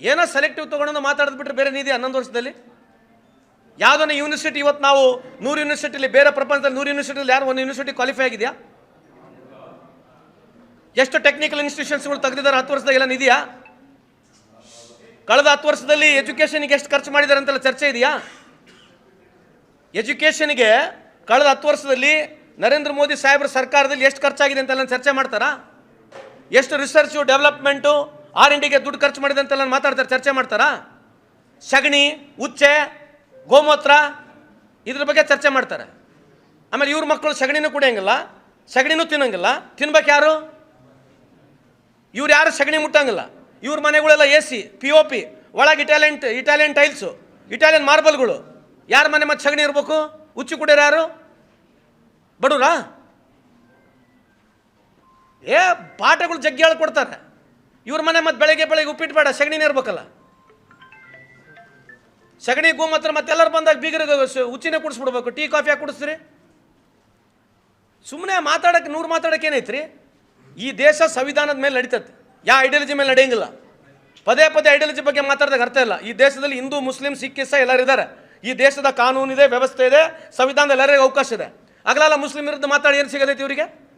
ಏನೋ ಸೆಲೆಕ್ಟಿವ್ ತೊಗೊಂಡು ಮಾತಾಡಿದ್ಬಿಟ್ರೆ ಬೇರೆ ನಿಧಿ ಹನ್ನೊಂದು ವರ್ಷದಲ್ಲಿ? ಯಾವುದನ್ನ ಯೂನಿವರ್ಸಿಟಿ ಇವತ್ತು ನಾವು ನೂರು ಯೂನಿವರ್ಸಿಟಿಲಿ ಬೇರೆ ಪ್ರಪಂಚದಲ್ಲಿ ನೂರು ಯೂನಿವರ್ಸಿಟಿಲಿ ಯಾರು ಒಂದು ಯೂನಿವರ್ಸಿಟಿ ಕ್ವಾಲಿಫೈ ಆಗಿದೆಯಾ? ಎಷ್ಟು ಟೆಕ್ನಿಕಲ್ ಇನ್ಸ್ಟಿಟ್ಯೂಷನ್ಸ್ಗಳು ತೆಗೆದಿದ್ದಾರೆ ಹತ್ತು ವರ್ಷದಾಗೆಲ್ಲ ನಿಧಿಯಾ? ಕಳೆದ ಹತ್ತು ವರ್ಷದಲ್ಲಿ ಎಜುಕೇಷನ್ಗೆ ಎಷ್ಟು ಖರ್ಚು ಮಾಡಿದ್ದಾರೆ ಅಂತೆಲ್ಲ ಚರ್ಚೆ ಇದೆಯಾ? ಎಜುಕೇಷನ್ಗೆ ಕಳೆದ ಹತ್ತು ವರ್ಷದಲ್ಲಿ ನರೇಂದ್ರ ಮೋದಿ ಸಾಹೇಬ್ರ ಸರ್ಕಾರದಲ್ಲಿ ಎಷ್ಟು ಖರ್ಚಾಗಿದೆ ಅಂತೆಲ್ಲ ಚರ್ಚೆ ಮಾಡ್ತಾರಾ? ಎಷ್ಟು ರಿಸರ್ಚು ಡೆವಲಪ್ಮೆಂಟು ಆರ್ ಇಂಡಿಗೆ ದುಡ್ಡು ಖರ್ಚು ಮಾಡಿದೆ ಅಂತೆಲ್ಲ ಮಾತಾಡ್ತಾರೆ, ಚರ್ಚೆ ಮಾಡ್ತಾರಾ? ಸಗಣಿ ಉಚ್ಚೆ, ಗೋಮೂತ್ರ, ಇದ್ರ ಬಗ್ಗೆ ಚರ್ಚೆ ಮಾಡ್ತಾರೆ. ಆಮೇಲೆ ಇವ್ರ ಮಕ್ಕಳು ಸಗಣಿನೂ ಕುಡಿಯಂಗಿಲ್ಲ ಸಗಣಿನೂ ತಿನ್ನಂಗಿಲ್ಲ. ತಿನ್ಬೇಕು ಯಾರು? ಇವ್ರು ಯಾರು ಸಗಣಿ ಮುಟ್ಟಂಗಿಲ್ಲ. ಇವ್ರ ಮನೆಗಳೆಲ್ಲ A C, P O P, ಒಳಗೆ ಇಟಾಲಿಯನ್ ಇಟಾಲಿಯನ್ ಟೈಲ್ಸು, ಇಟಾಲಿಯನ್ ಮಾರ್ಬಲ್ಗಳು. ಯಾರ ಮನೆ ಮತ್ತೆ ಸಗಣಿ ಇರಬೇಕು? ಉಚ್ಚಿ ಕುಡಿಯೋರು ಯಾರು? ಬಡವ್ರಾ ಏ, ಪಾಠಗಳು ಜಗ್ಗಿ ಹೇಳ್ಕೊಡ್ತಾರೆ. ಇವ್ರ ಮನೆ ಮತ್ತೆ ಬೆಳಗ್ಗೆ ಬೆಳಗ್ಗೆ ಉಪ್ಪಿಟ್ಟು ಬೇಡ ಸಗಣಿನೇ ಇರ್ಬೇಕಲ್ಲ ಸಗಣಿ ಗೋಮೂತ್ರ ಮತ್ತೆಲ್ಲರೂ ಬಂದಾಗ ಬೀಗರಿಗೆ ಉಚ್ಚಿನೇ ಕುಡಿಸ್ಬಿಡ್ಬೇಕು. ಟೀ, ಕಾಫಿ ಯಾಕೆ ಕುಡಿಸ್ತೀರಿ? ಸುಮ್ಮನೆ ಮಾತಾಡಕ್ಕೆ ನೂರು ಮಾತಾಡಕ್ಕೆ ಏನೈತ್ರಿ? ಈ ದೇಶ ಸಂವಿಧಾನದ ಮೇಲೆ ನಡೀತದೆ ಯಾವ ಐಡಿಯಾಲಜಿ ಮೇಲೆ ನಡೆಯಂಗಿಲ್ಲ. ಪದೇ ಪದೇ ಐಡಿಯಾಲಜಿ ಬಗ್ಗೆ ಮಾತಾಡಿದಾಗ ಅರ್ಥ ಇಲ್ಲ. ಈ ದೇಶದಲ್ಲಿ ಹಿಂದೂ, ಮುಸ್ಲಿಂ, ಸಿಖ್, ಇಸ್ಸ ಎಲ್ಲರೂ ಇದ್ದಾರೆ ಈ ದೇಶದ ಕಾನೂನಿದೆ, ವ್ಯವಸ್ಥೆ ಇದೆ, ಸಂವಿಧಾನದಲ್ಲಿ ಎಲ್ಲರಿಗೂ ಅವಕಾಶ ಇದೆ. ಆಗಲಲ್ಲ ಮುಸ್ಲಿಂ ವಿರುದ್ಧ ಮಾತಾಡಿ ಏನು ಸಿಗದೈತಿ ಇವರಿಗೆ?